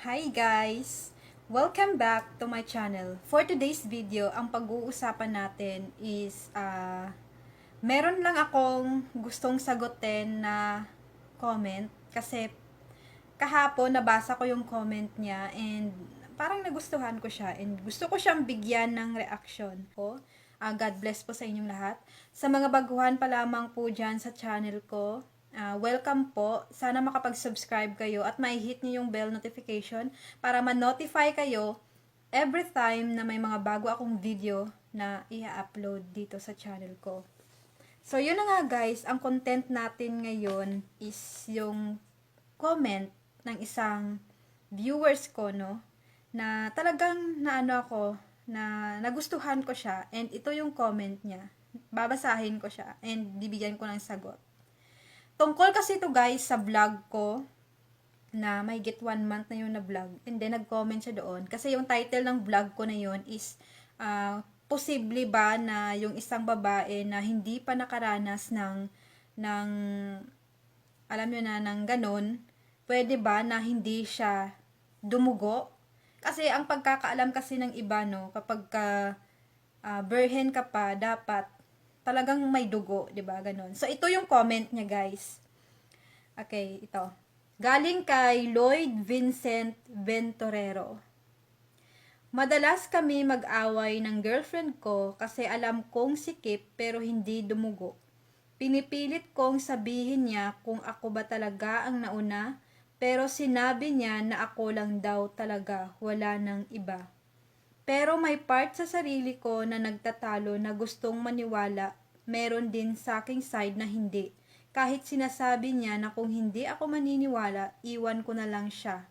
Hi guys! Welcome back to my channel. For today's video, ang pag-uusapan natin is ah meron lang akong gustong sagutin na comment kasi kahapon nabasa ko yung comment niya and parang nagustuhan ko siya and gusto ko siyang bigyan ng reaction po. Ah, God bless po sa inyong lahat. Sa mga baguhan pa lamang po dyan sa channel ko, ah, welcome po. Sana makapag-subscribe kayo at may-hit niyo yung bell notification para ma-notify kayo every time na may mga bago akong video na i-upload dito sa channel ko. So, yun na nga guys, ang content natin ngayon is yung comment ng isang viewers ko, no? Na talagang naano ako, na nagustuhan ko siya, and ito yung comment niya. Babasahin ko siya, and bibigyan ko ng sagot. Tungkol kasi ito guys sa vlog ko, na may get one month na yun na vlog. And then, nag-comment siya doon. Kasi yung title ng vlog ko na yun is, ah, posible ba na yung isang babae na hindi pa nakaranas ng, ng, alam nyo na, ng ganun, pwede ba na hindi siya dumugo? Kasi ang pagkakaalam kasi ng iba, no, kapag ka, ah, virgin ka pa, dapat talagang may dugo, 'di ba? Ganun. So ito yung comment niya, guys. Okay, ito. Galing kay Lloyd Vincent Ventorero. Madalas kami mag-away ng girlfriend ko kasi alam kong sikip pero hindi dumugo. Pinipilit kong sabihin niya kung ako ba talaga ang nauna pero sinabi niya na ako lang daw talaga, wala nang iba. Pero may part sa sarili ko na nagtatalo na gustong maniwala, meron din sa aking side na hindi. Kahit sinasabi niya na kung hindi ako maniniwala, iwan ko na lang siya.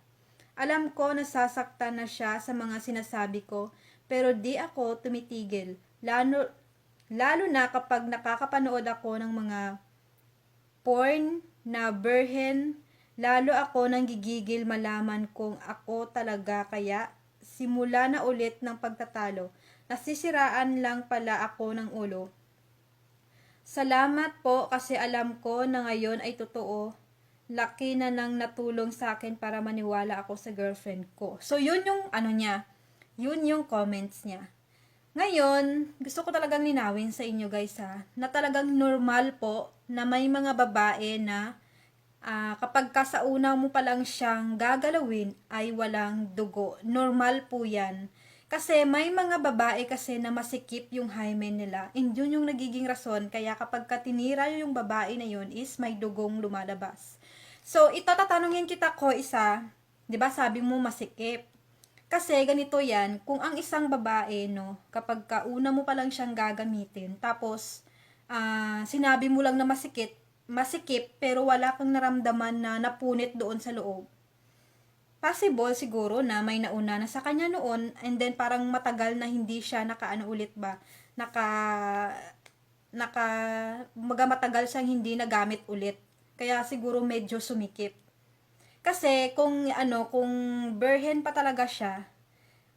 Alam ko nasasaktan na siya sa mga sinasabi ko, pero di ako tumitigil. Lalo, lalo na kapag nakakapanood ako ng mga porn na virgin, lalo ako nang gigigil malaman kung ako talaga kaya simula na ulit ng pagtatalo. Nasisiraan lang pala ako ng ulo. Salamat po kasi alam ko na ngayon ay totoo. Laki na nang natulong sa akin para maniwala ako sa girlfriend ko. So, yun yung ano niya. Yun yung comments niya. Ngayon, gusto ko talagang linawin sa inyo guys ha, na talagang normal po na may mga babae na ah, kapag ka sa una mo pa lang siyang gagalawin ay walang dugo. Normal po yan. Kasi may mga babae kasi na masikip yung hymen nila. And yun yung nagiging rason. Kaya kapag ka tinira yung babae na yun is may dugong lumalabas. So, ito tatanungin kita ko isa. 'di ba sabi mo masikip. Kasi ganito yan, kung ang isang babae, no, kapag ka una mo pa lang siyang gagamitin, tapos ah, sinabi mo lang na masikip, masikip, pero wala kang naramdaman na napunit doon sa loob, possible siguro na may nauna na sa kanya noon and then parang matagal na hindi siya nakaano ulit ba? Naka naka maga matagal siyang hindi nagamit ulit. Kaya siguro medyo sumikip. Kasi kung ano kung virgin pa talaga siya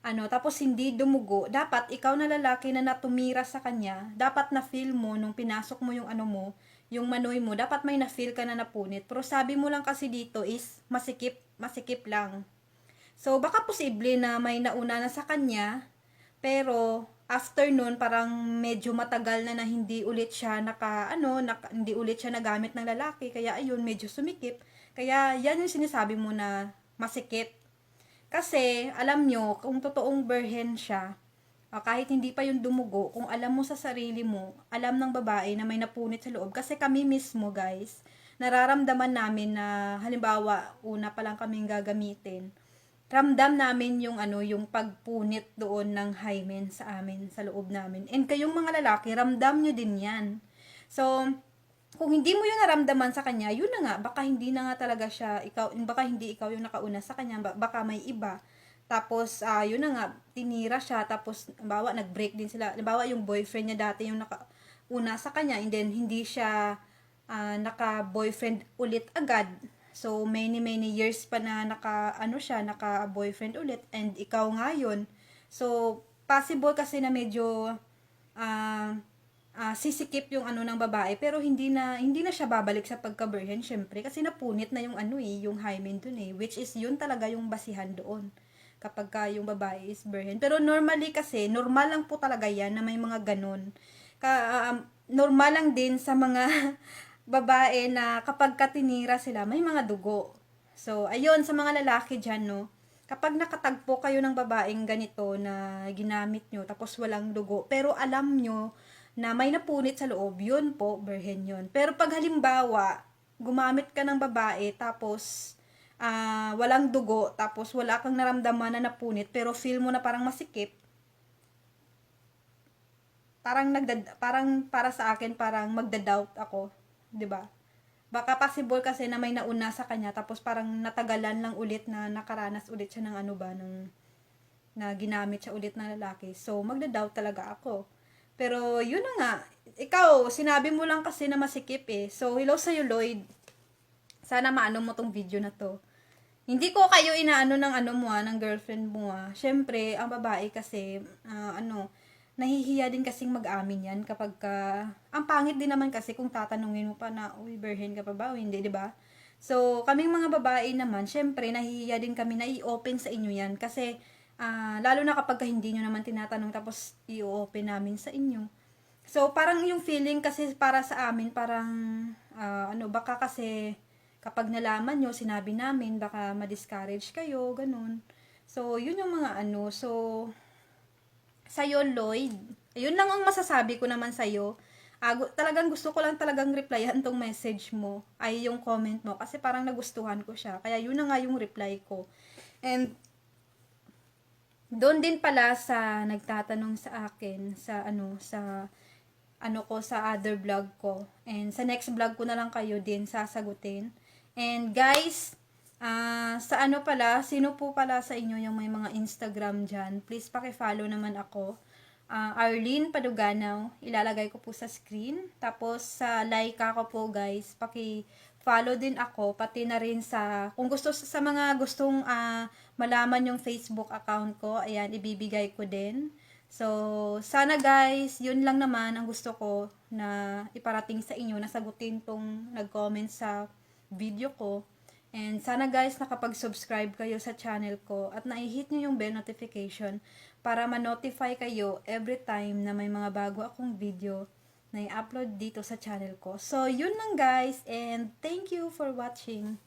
ano tapos hindi dumugo dapat ikaw na lalaki na natumira sa kanya dapat na feel mo nung pinasok mo yung ano mo yung manoy mo dapat may na feel ka na napunit pero sabi mo lang kasi dito is masikip masikip lang. So, baka posible na may nauna na sa kanya, pero after nun, parang medyo matagal na na hindi ulit siya naka, ano, naka, hindi ulit siya nagamit ng lalaki, kaya ayun, medyo sumikip. Kaya yan yung sinasabi mo na masikip. Kasi, alam nyo, kung totoong virgin siya, kahit hindi pa yung dumugo, kung alam mo sa sarili mo, alam ng babae na may napunit sa loob. Kasi kami mismo, guys, nararamdaman namin na halimbawa una pa lang kaming gagamitin ramdam namin yung ano yung pagpunit doon ng hymen sa amin sa loob namin. And kayong mga lalaki ramdam nyo din yan. So kung hindi mo yun naramdaman sa kanya yun na nga baka hindi na nga talaga siya ikaw baka hindi ikaw yung nakauna sa kanya baka may iba tapos uh, yun na nga tinira siya tapos bawa nag-break din sila bawa yung boyfriend niya dati yung nakauna sa kanya and then hindi siya uh, naka-boyfriend ulit agad. So, many, many years pa na naka, ano siya, naka-boyfriend ulit. And ikaw nga yun. So, possible kasi na medyo, uh, ah, sisikip yung ano ng babae pero hindi na hindi na siya babalik sa pagka-virgin syempre kasi napunit na yung ano eh yung hymen dun eh which is yun talaga yung basihan doon kapag ka yung babae is virgin. Pero normally kasi normal lang po talaga yan na may mga ganun. Ka um, normal lang din sa mga babae na kapag katinira sila may mga dugo. So ayun sa mga lalaki dyan no kapag nakatagpo kayo ng babaeng ganito na ginamit nyo tapos walang dugo pero alam nyo na may napunit sa loob, yun po, virgin yun. Pero pag halimbawa, gumamit ka ng babae, tapos ah, walang dugo, tapos wala kang naramdaman na napunit, pero feel mo na parang masikip, parang nagdad parang para sa akin parang magda-doubt ako, 'di ba? Baka possible kasi na may nauna sa kanya tapos parang natagalan lang ulit na nakaranas ulit siya ng ano ba ng na ginamit siya ulit ng lalaki. So magda-doubt talaga ako. Pero yun na nga, ikaw sinabi mo lang kasi na masikip eh. So hello sa Lloyd. Sana maano mo tong video na to. Hindi ko kayo inaano ng ano mo ah, ng girlfriend mo ah. Syempre, ang babae kasi, ah, ano, nahihiya din kasing mag-amin yan kapag ka, ang pangit din naman kasi kung tatanungin mo pa na, uy, virgin ka pa ba o hindi, di ba? So, kaming mga babae naman, syempre, nahihiya din kami na i-open sa inyo yan kasi, ah, lalo na kapag ka hindi nyo naman tinatanong tapos i-open namin sa inyo. So, parang yung feeling kasi para sa amin, parang, ah, ano, baka kasi, kapag nalaman nyo, sinabi namin, baka ma-discourage kayo, ganun. So, yun yung mga ano. So, sa'yo, Lloyd, ayun lang ang masasabi ko naman sa'yo. Gu- talagang gusto ko lang talagang replyan tong message mo, ay yung comment mo, kasi parang nagustuhan ko siya. Kaya yun na nga yung reply ko. And, doon din pala sa nagtatanong sa akin, sa ano, sa ano ko sa other vlog ko. And sa next vlog ko na lang kayo din sasagutin. And guys, ah sa ano pala, sino po pala sa inyo yung may mga Instagram dyan, please paki-follow naman ako. Ah, Arlene Paduganaw, ilalagay ko po sa screen. Tapos sa like ko po guys, paki-follow din ako, pati na rin sa, kung gusto sa mga gustong ah, malaman yung Facebook account ko, ayan, ibibigay ko din. So, sana guys, yun lang naman ang gusto ko na iparating sa inyo, nasagutin tong nag-comment sa video ko. And sana guys, nakapag-subscribe kayo sa channel ko at na-hit nyo yung bell notification para ma-notify kayo every time na may mga bago akong video na i-upload dito sa channel ko. So, yun lang guys and thank you for watching.